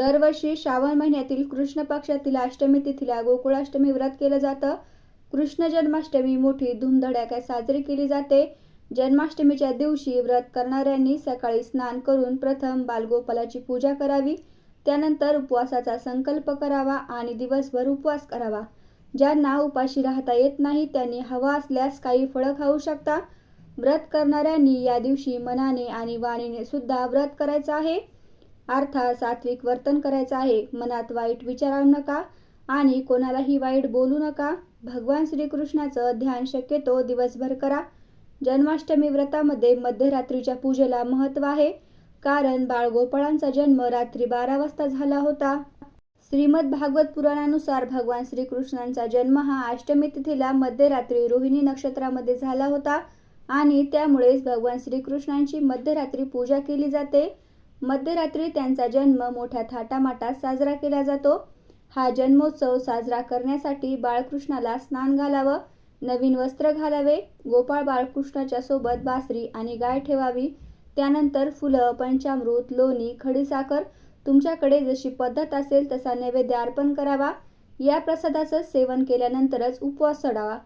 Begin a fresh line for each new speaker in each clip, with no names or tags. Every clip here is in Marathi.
दरवर्षी श्रावण महिन्यातील कृष्ण पक्षातील अष्टमी तिथीला गोकुळाष्टमी व्रत केलं जातं. कृष्ण जन्माष्टमी मोठी धूमधडाक्यात साजरी केली जाते. जन्माष्टमीच्या दिवशी व्रत करणाऱ्यांनी सकाळी स्नान करून प्रथम बालगोपालाची पूजा करावी. त्यानंतर उपवासाचा संकल्प करावा आणि दिवसभर उपवास करावा. ज्यांना उपाशी राहता येत नाही त्यांनी हवा असल्यास काही फळं खाऊ शकता. व्रत करणाऱ्यांनी या दिवशी मनाने आणि वाणीने सुद्धा व्रत करायचं आहे. अर्थात सात्विक वर्तन करायचं आहे. मनात वाईट विचारू नका आणि कोणालाही वाईट बोलू नका. भगवान श्रीकृष्णाचं ध्यान शक्यतो दिवसभर करा. जन्माष्टमी व्रतामध्ये मध्यरात्रीच्या पूजेला महत्त्व आहे. कारण बाळगोपाळांचा जन्म रात्री बारा वाजता झाला होता. श्रीमद भागवत पुराणानुसार भगवान श्रीकृष्णांचा जन्म हा अष्टमी तिथीला मध्यरात्री रोहिणी नक्षत्रामध्ये झाला होता आणि त्यामुळेच भगवान श्रीकृष्णांची मध्यरात्री पूजा केली जाते. मध्यरात्री त्यांचा जन्म मोठ्या थाटामाटात साजरा केला जातो. हा जन्मोत्सव साजरा करण्यासाठी बाळकृष्णाला स्नान घालावं नवीन वस्त्र घालावे गोपाळ बाळकृष्णाच्या सोबत बासरी आणि गाय ठेवावी. त्यानंतर फुलं पंचामृत लोणी खडीसाखर तुमच्याकडे जशी पद्धत असेल तसा नैवेद्य अर्पण करावा. या प्रसादाचं सेवन केल्यानंतरच उपवास सोडावा.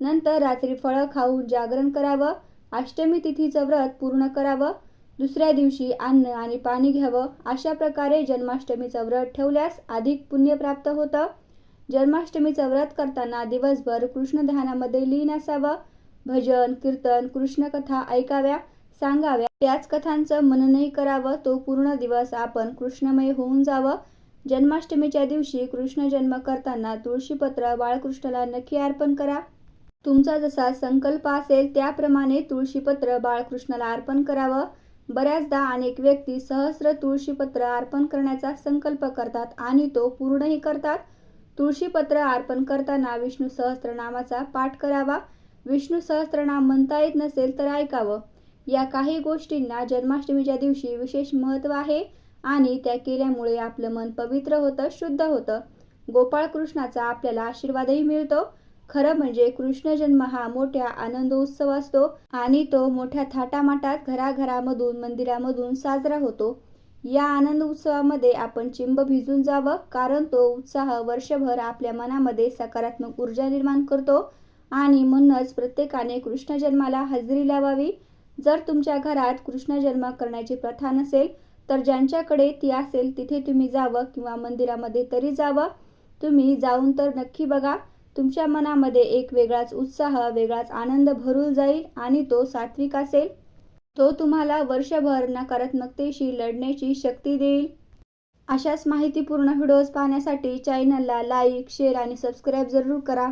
नंतर रात्री फळं खाऊन जागरण करावं. अष्टमी तिथीचं व्रत पूर्ण करावं. दुसऱ्या दिवशी अन्न आणि पाणी घ्यावं अशा प्रकारे जन्माष्टमीचं व्रत ठेवल्यास अधिक पुण्य प्राप्त होतं. जन्माष्टमीचं व्रत करताना दिवसभर कृष्ण ध्यानामध्ये लीन असावं. भजन कीर्तन कृष्णकथा ऐकाव्या सांगाव्या. त्याच कथांचं मननही करावं. तो पूर्ण दिवस आपण कृष्णमय होऊन जावं. जन्माष्टमीच्या दिवशी कृष्ण जन्म करताना तुळशीपत्र बाळकृष्णाला नक्की अर्पण करा. तुमचा जसा संकल्प असेल त्याप्रमाणे तुळशीपत्र बाळकृष्णाला अर्पण करावं. बऱ्याचदा अनेक व्यक्ती सहस्र तुळशीपत्र अर्पण करण्याचा संकल्प करतात आणि तो पूर्णही करतात. तुळशीपत्र अर्पण करताना विष्णू सहस्त्रनामाचा पाठ करावा. विष्णू सहस्त्रनाम म्हणता येत नसेल तर ऐकावं. या काही गोष्टींना जन्माष्टमीच्या दिवशी विशेष महत्त्व आहे आणि त्या केल्यामुळे आपलं मन पवित्र होतं शुद्ध होतं. गोपाळकृष्णाचा आपल्याला आशीर्वादही मिळतो. खरं म्हणजे कृष्ण जन्म हा मोठ्या आनंदोत्सव असतो आणि तो मोठ्या थाटामाटात घराघरामधून मंदिरामधून साजरा होतो. या आनंद उत्सवामध्ये आपण चिंब भिजून जावं कारण तो उत्साह वर्षभर आपल्या मनामध्ये सकारात्मक ऊर्जा निर्माण करतो आणि म्हणूनच प्रत्येकाने कृष्ण जन्माला हजेरी लावावी. जर तुमच्या घरात कृष्ण जन्म करण्याची प्रथा नसेल तर ज्यांच्याकडे ती असेल तिथे तुम्ही जावं किंवा मंदिरामध्ये तरी जावं. तुम्ही जाऊन तर नक्की बघा तुमच्या मनामध्ये एक वेगळाच उत्साह वेगळाच आनंद भरून जाईल आणि तो सात्विक असेल. तो तुम्हाला वर्षभर नकारात्मकतेशी लढण्याची शक्ती देईल. अशाच माहितीपूर्ण व्हिडिओज पाहण्यासाठी चॅनलला लाईक शेअर आणि सबस्क्राईब जरूर करा.